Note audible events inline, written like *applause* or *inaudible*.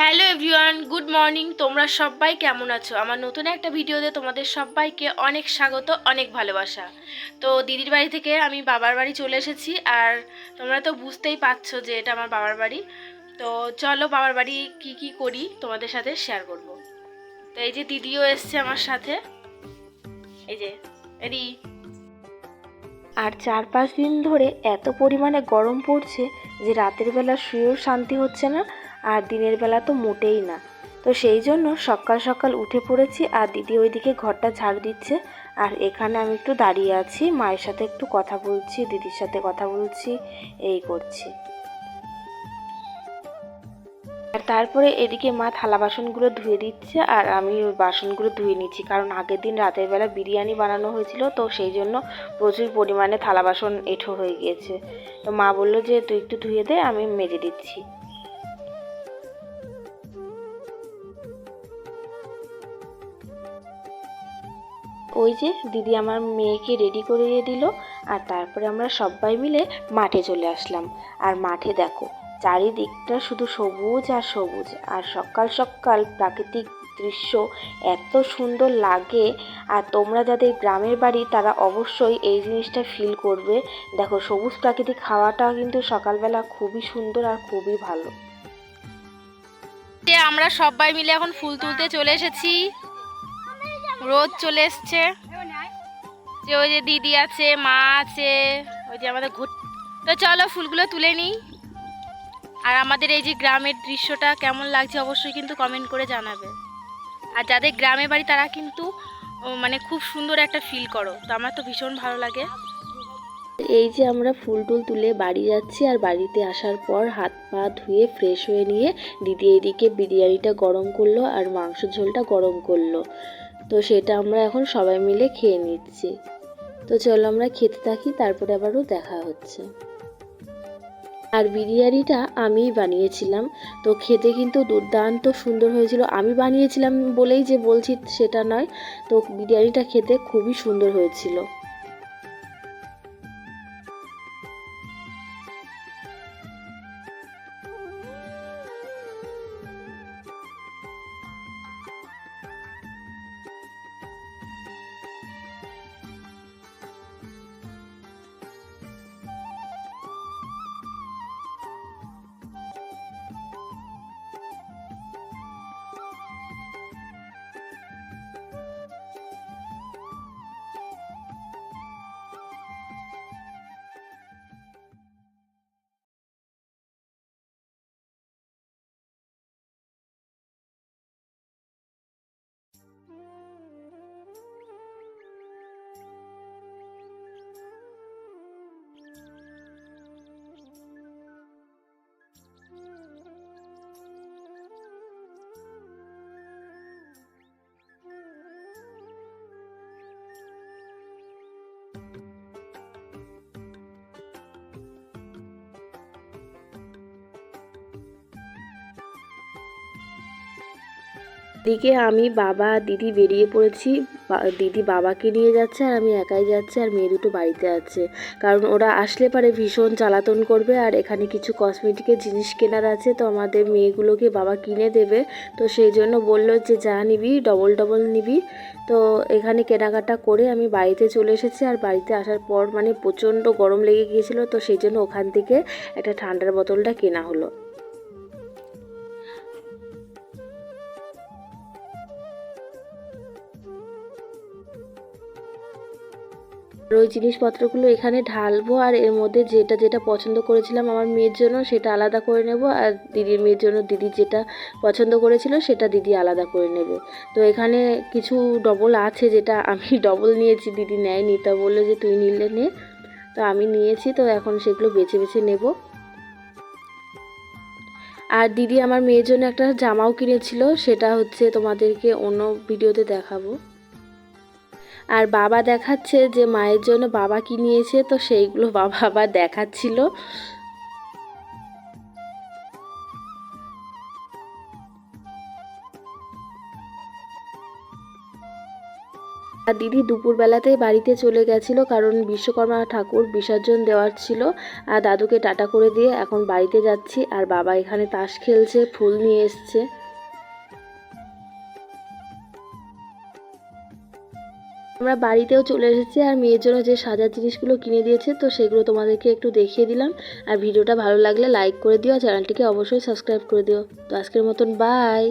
Hello everyone, good morning. তোমরা সবাই কেমন আছো? আমার নতুন একটা ভিডিওতে তোমাদের সবাইকে অনেক স্বাগত, অনেক ভালোবাসা। তো দিদির বাড়ি থেকে আমি বাবার বাড়ি চলে এসেছি, আর তোমরা তো বুঝতেই পারছ যে এটা আমার বাবার বাড়ি। তো চলো বাবার বাড়ি কি কি করি, তোমাদের সাথে শেয়ার করব। তো এই যে দিদিও এসছে আমার সাথে। এই যে এদি আর চার পাঁচ দিন ধরে এত পরিমাণে গরম পড়ছে যে রাতের বেলা শুয়েও শান্তি হচ্ছে না। আর দিনের বেলা তো মোটেই না। তো সেই জন্য সকাল সকাল উঠে পড়েছি আর দিদি ওইদিকে ঘরটা ঝাড়ু দিচ্ছে। আর এখানে আমি একটু দাঁড়িয়ে আছি, মায়ের সাথে একটু কথা বলছি, দিদির সাথে কথা বলছি, এই করছি। আর তারপরে এদিকে মা থালা বাসনগুলো ধুয়ে দিচ্ছে আর আমি ওই বাসনগুলো ধুয়ে নিচ্ছি। কারণ আগের দিন রাতের বেলা বিরিয়ানি বানানো হয়েছিল, তো সেই জন্য প্রচুর পরিমাণে থালা বাসন এঁঠো হয়ে গিয়েছে। তো মা বলল যে, তুই একটু ধুয়ে দে, আমি মেজে দিচ্ছি। ওই যে দিদি আমার মেয়েকে রেডি করিয়ে দিল আর তারপরে আমরা সবাই মিলে মাঠে চলে আসলাম। আর মাঠে দেখো, চারিদিকটা শুধু সবুজ আর সবুজ। আর সকাল সকাল প্রাকৃতিক দৃশ্য এত সুন্দর লাগে। আর তোমরা যাদের গ্রামের বাড়ি, তারা অবশ্যই এই জিনিসটা ফিল করবে। দেখো, সবুজ প্রাকৃতিক হাওয়াটা কিন্তু সকালবেলা খুবই সুন্দর আর খুবই ভালো। আমরা সবাই মিলে এখন ফুল তুলতে চলে এসেছি। রোদ চলে এসছে। যে ওই যে দিদি আছে, মা আছে, ওই যে আমাদের ঘুর তো চলো ফুলগুলো তুলে নিই। আর আমাদের এই যে গ্রামের দৃশ্যটা কেমন লাগছে অবশ্যই কিন্তু কমেন্ট করে জানাবে। আর যাদের গ্রামে বাড়ি তারা কিন্তু মানে খুব সুন্দর একটা ফিল করো। তো আমার তো ভীষণ ভালো লাগে। এই যে আমরা ফুল টুল তুলে বাড়ি যাচ্ছি আর বাড়িতে আসার পর হাত পা ধুয়ে ফ্রেশ হয়ে নিয়ে দিদি এইদিকে বিরিয়ানিটা গরম করল আর মাংস ঝোলটা গরম করল। তো সেটা আমরা এখন সবাই মিলে খেয়ে নিচ্ছি। তো চলো আমরা খেতে থাকি, তারপরে আবারও দেখা হচ্ছে। আর বিরিয়ানিটা আমিই বানিয়েছিলাম। তো খেতে কিন্তু দুর্দান্ত সুন্দর হয়েছিল। আমি বানিয়েছিলাম বলেই যে বলছি সেটা নয়। তো বিরিয়ানিটা খেতে খুবই সুন্দর হয়েছিল। দিকে আমি বাবা, দিদি বেরিয়ে পড়েছি। দিদি বাবাকে নিয়ে যাচ্ছে আর আমি একাই যাচ্ছি আর মেয়ে দুটো বাড়িতে আছে। কারণ ওরা আসলে পারে ভীষণ জ্বালাতন করবে আর এখানে কিছু কসমেটিকের জিনিস কেনার আছে। তো আমাদের মেয়েগুলোকে বাবা কিনে দেবে। তো সেই জন্য বলল যে, যা নিবি ডবল ডবল নিবি। তো এখানে কেনাকাটা করে আমি বাড়িতে চলে এসেছি। আর বাড়িতে আসার পর মানে প্রচণ্ড গরম লেগে গিয়েছিল। তো সেই জন্য ওখান থেকে একটা ঠান্ডার বোতলটা কেনা হলো। আর ওই জিনিসপত্রগুলো এখানে ঢালবো আর এর মধ্যে যেটা যেটা পছন্দ করেছিলাম আমার মেয়ের জন্য সেটা আলাদা করে নেব আর দিদির মেয়ের জন্য দিদি যেটা পছন্দ করেছিল সেটা দিদি আলাদা করে নেবে। তো এখানে কিছু ডবল আছে যেটা আমি *laughs* ডবল নিয়েছি, দিদি নেয়নি। তা বলল যে তুই নিলে নে। তো আমি নিয়েছি, তো এখন সেগুলো বেছে বেছে নেব। আর দিদি আমার মেয়ের জন্য একটা জামাও কিনেছিল, সেটা হচ্ছে তোমাদেরকে অন্য ভিডিওতে দেখাবো। আর বাবা দেখাচ্ছে যে মায়ের জন্য বাবা কি নিয়েছে তো সেইগুলো *laughs* বাবা আবার দেখাচ্ছিল। আর দিদি দুপুরবেলাতেই বাড়িতে চলে গেছিল, কারণ বিশ্বকর্মা ঠাকুর বিসর্জন দেওয়ার ছিল। আর দাদুকে টাটা করে দিয়ে এখন বাড়িতে যাচ্ছি, আর বাবা এখানে তাস খেলছে, ফুল নিয়ে এসছে। আমরা বাড়িতেও চলে এসেছি আর মেয়ের জন্য যে সাজার জিনিসগুলো কিনে দিয়েছে, তো সেগুলো তোমাদেরকে একটু দেখিয়ে দিলাম। আর ভিডিওটা ভালো লাগলে লাইক করে দিও চ্যানেলটিকে অবশ্যই সাবস্ক্রাইব করে দিও। তো আজকের মতন বাই